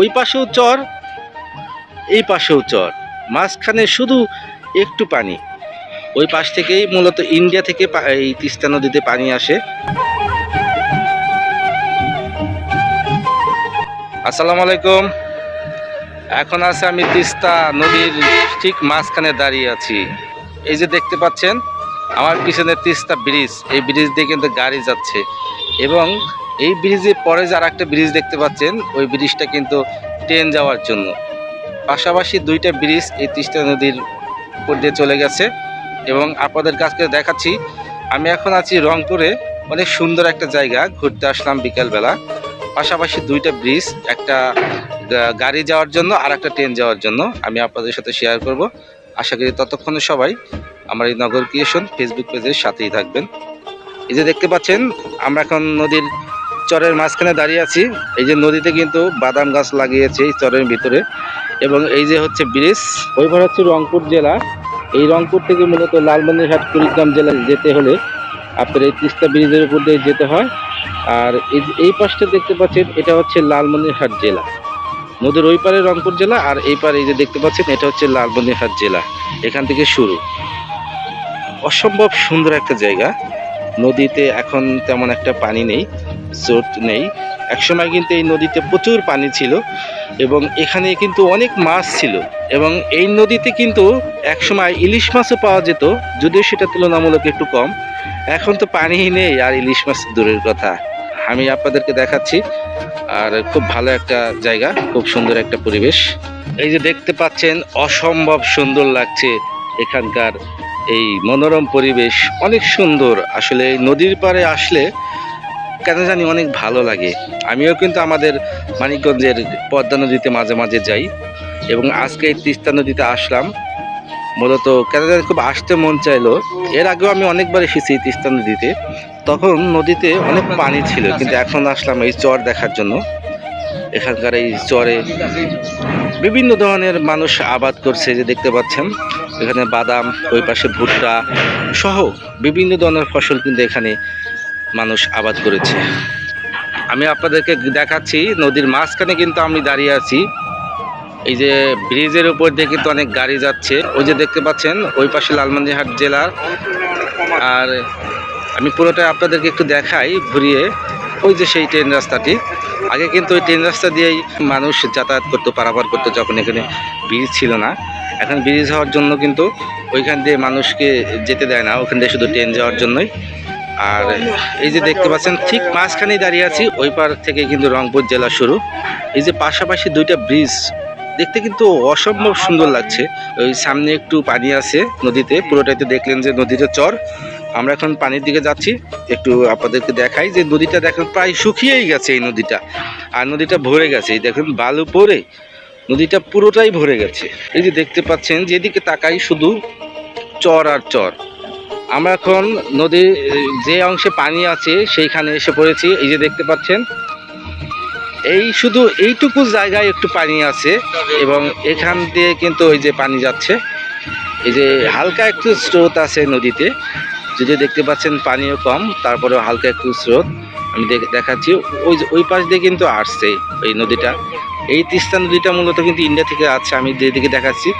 ওই পাশেও চর, এই পাশেও চর। মাঝখানে শুধু একটু পানি। ওই পাশ থেকেই মূলত ইন্ডিয়া থেকে এই তিস্তা নদীতে পানি আসে। আসসালামু আলাইকুম। এখন আছে আমি তিস্তা নদীর ঠিক মাঝখানে দাঁড়িয়ে আছি। এই যে দেখতে পাচ্ছেন, আমার পিছনে তিস্তা ব্রিজ। এই ব্রিজ দিয়ে কিন্তু গাড়ি যাচ্ছে। এবং এই ব্রিজে পরে যে একটা ব্রিজ দেখতে পাচ্ছেন, ওই ব্রিজটা কিন্তু ট্রেন যাওয়ার জন্য। পাশাপাশি দুইটা ব্রিজ এই তিস্তা নদীর উপর দিয়ে চলে গেছে এবং আপনাদের কাছকে দেখাচ্ছি, আমি এখন আছি রংপুরে। অনেক সুন্দর একটা জায়গা, ঘুরতে আসলাম বিকালবেলা। পাশাপাশি দুইটা ব্রিজ, একটা গাড়ি যাওয়ার জন্য আর একটা ট্রেন যাওয়ার জন্য আমি আপনাদের সাথে শেয়ার করব। আশা করি ততক্ষণে সবাই আমার এই নগর ক্রিয়েশন ফেসবুক পেজের সাথেই থাকবেন। এই যে দেখতে পাচ্ছেন, আমরা এখন নদীর চরের মাঝখানে দাঁড়িয়ে আছি। এই যে নদীতে কিন্তু বাদাম গাছ লাগিয়েছে এই চরের ভিতরে। এবং এই যে হচ্ছে ব্রিজ, ওইবার হচ্ছে রংপুর জেলা। এই রংপুর থেকে মূলত লালমনিরহাট, কুড়িগ্রাম জেলায় যেতে হলে আপনার এই তিস্তা ব্রিজের উপর দিয়ে যেতে হয়। আর এই পাশটা দেখতে পাচ্ছেন, এটা হচ্ছে লালমনিরহাট জেলা। নদীর ওই পারে রংপুর জেলা, আর এই পারে এই যে দেখতে পাচ্ছেন, এটা হচ্ছে লালমনিরহাট জেলা। এখান থেকে শুরু। অসম্ভব সুন্দর একটা জায়গা। নদীতে এখন তেমন একটা পানি নেই। স্রোত নেই। একসময় কিন্তু এই নদীতে প্রচুর পানি ছিল এবং এখানে কিন্তু অনেক মাছ ছিল এবং এই নদীতে কিন্তু একসময় ইলিশ মাছও পাওয়া যেত, যদিও সেটা তুলনামূলক একটু কম। এখন তো পানিই নেই আর ইলিশ মাছ দূরের কথা। আমি আপনাদেরকে দেখাচ্ছি, আর খুব ভালো একটা জায়গা, খুব সুন্দর একটা পরিবেশ। এই যে দেখতে পাচ্ছেন, অসম্ভব সুন্দর লাগছে এখানকার এই মনোরম পরিবেশ। অনেক সুন্দর। আসলে এই নদীর পাড়ে আসলে কেন জানি অনেক ভালো লাগে। আমিও কিন্তু আমাদের মানিকগঞ্জের পদ্মা নদীতে মাঝে মাঝে যাই এবং আজকে এই তিস্তা নদীতে আসলাম। মূলত কেন জানি খুব আসতে মন চাইলো। এর আগেও আমি অনেকবার এসেছি তিস্তা নদীতে। তখন নদীতে অনেক পানি ছিল, কিন্তু এখন আসলাম এই চর দেখার জন্য। এখানকার এই চরে বিভিন্ন ধরনের মানুষ আবাদ করছে যে দেখতে পাচ্ছেন। এখানে বাদাম, ওই পাশে ভুট্টা সহ বিভিন্ন ধরনের ফসল কিন্তু এখানে মানুষ আবাদ করেছে। আমি আপনাদেরকে দেখাচ্ছি, নদীর মাঝখানে কিন্তু আমি দাঁড়িয়ে আছি। এই যে ব্রিজের উপর দিয়ে কিন্তু অনেক গাড়ি যাচ্ছে। ওই যে দেখতে পাচ্ছেন, ওই পাশে লালমনিরহাট জেলার। আর আমি পুরোটা আপনাদেরকে একটু দেখাই ঘুরিয়ে। ওই যে সেই ট্রেন রাস্তাটি। আগে কিন্তু ওই ট্রেন রাস্তা দিয়েই মানুষ যাতায়াত করতো, পারাপার করতো, যখন এখানে ব্রিজ ছিল না। এখন ব্রিজ হওয়ার জন্য কিন্তু ওইখান দিয়ে মানুষকে যেতে দেয় না। ওখান দিয়ে শুধু ট্রেন যাওয়ার জন্যই। আর এই যে দেখতে পাচ্ছেন, ঠিক মাঝখানেই দাঁড়িয়ে আছি, ওই পার থেকে কিন্তু রংপুর জেলা শুরু। এই যে পাশাপাশি দুইটা ব্রিজ, দেখতে কিন্তু অসম্ভব সুন্দর লাগছে। ওই সামনে একটু পানি আছে নদীতে পুরোটাতে দেখলেন যে নদীতে চর। আমরা এখন পানির দিকে যাচ্ছি, একটু আপনাদেরকে দেখাই যে নদীটা দেখেন, প্রায় শুকিয়েই গেছে এই নদীটা। আর নদীটা ভরে গেছে, এই দেখেন, বালু পরে নদীটা পুরোটাই ভরে গেছে। এই যে দেখতে পাচ্ছেন, যেদিকে তাকাই শুধু চর আর চর। আমরা এখন নদীর যে অংশে পানি আছে, সেইখানে এসে পড়েছি। এই যে দেখতে পাচ্ছেন, এই শুধু এইটুকু জায়গায় একটু পানি আছে এবং এখান দিয়ে কিন্তু ওই যে পানি যাচ্ছে। এই যে হালকা একটু স্রোত আছে নদীতে। যদি দেখতে পাচ্ছেন পানিও কম, তারপরেও হালকা একটু স্রোত। আমি দেখ- দেখাচ্ছি, ওই ওই পাশ দিয়ে কিন্তু আসছে এই নদীটা। এই তিস্তা নদীটা মূলত কিন্তু ইন্ডিয়া থেকে আছে, আমি যেদিকে দেখাচ্ছি।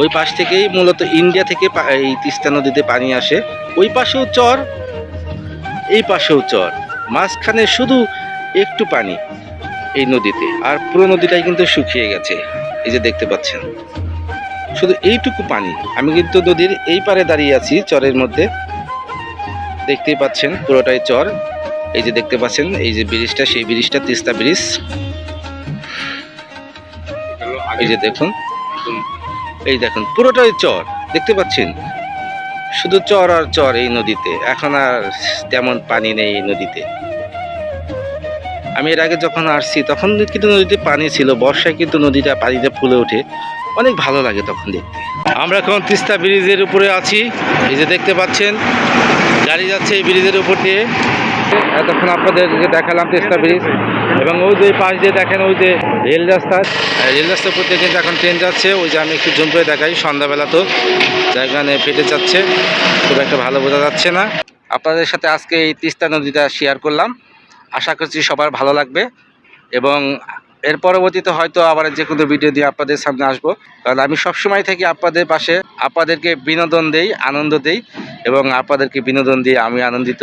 ওই পাশ থেকেই মূলত ইন্ডিয়া থেকে এই তিস্তা নদীতে পানি আসে। ওই পাশেও চর, এই পাশেও চর। মাঝখানে শুধু একটু পানি এই নদীতে। আর পুরো নদীটাই কিন্তু শুকিয়ে গেছে, এই যে দেখতে পাচ্ছেন। শুধু এইটুকু পানি। আমি কিন্তু নদীর এই পারে দাঁড়িয়ে আছি চরের মধ্যে। দেখতেই পাচ্ছেন পুরোটাই চর। এই যে দেখতে পাচ্ছেন, এই যে ব্রিজটা, সেই ব্রিজটা তিস্তা ব্রিজ। এই যে দেখুন। এই দেখুন, পুরোটাই চর, দেখতে পাচ্ছেন? শুধু চর আর চর এই নদীতে, এখন আর তেমন পানি নেই এই নদীতে। আমি এর আগে যখন আসছি, তখন কিন্তু নদীতে পানি ছিল, বর্ষায় কিন্তু নদীটা পানিতে ফুলে ওঠে। অনেক ভালো লাগে তখন দেখতে। আমরা এখন তিস্তা ব্রিজের উপরে আছি, এই যে দেখতে পাচ্ছেন, গাড়ি যাচ্ছে এই ব্রিজের উপর দিয়ে। এতক্ষণ আপনাদেরকে দেখালাম তিস্তা ব্রিজ, এবং ওই যে পাশ দিয়ে দেখেন ওই যে রেল রাস্তা রেল দিয়ে কিন্তু এখন ট্রেন যাচ্ছে, ওই যে আমি একটু জুম করে দেখাই, সন্ধ্যাবেলা তো জায়গানে ফেটে যাচ্ছে, খুব একটা ভালো বোঝা যাচ্ছে না। আপনাদের সাথে আজকে এই তিস্তা নদীটা শেয়ার করলাম, আশা করছি সবার ভালো লাগবে, এবং এর পরবর্তীতে হয়তো আবার যে কোনো ভিডিও দিয়ে আপনাদের সামনে আসব। কারণ আমি সবসময় থেকে আপনাদের পাশে, আপনাদেরকে বিনোদন দেই, আনন্দ দেই, এবং আপনাদেরকে বিনোদন দিয়ে আমি আনন্দিত।